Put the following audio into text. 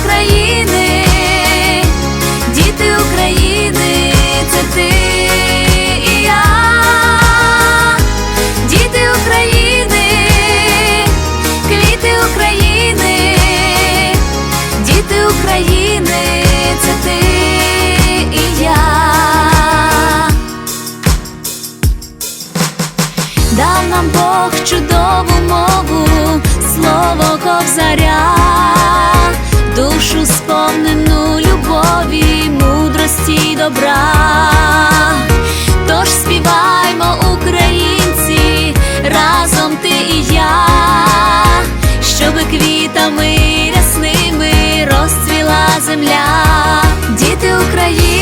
України, діти України, це ти і я, діти України, квіти України, діти України, це ти і я. Дав нам Бог чудову мову, слово ковзаря душу сповнену любові, мудрості й добра, тож співаймо, українці, разом ти і я, щоб квітами рясними розцвіла земля, діти України.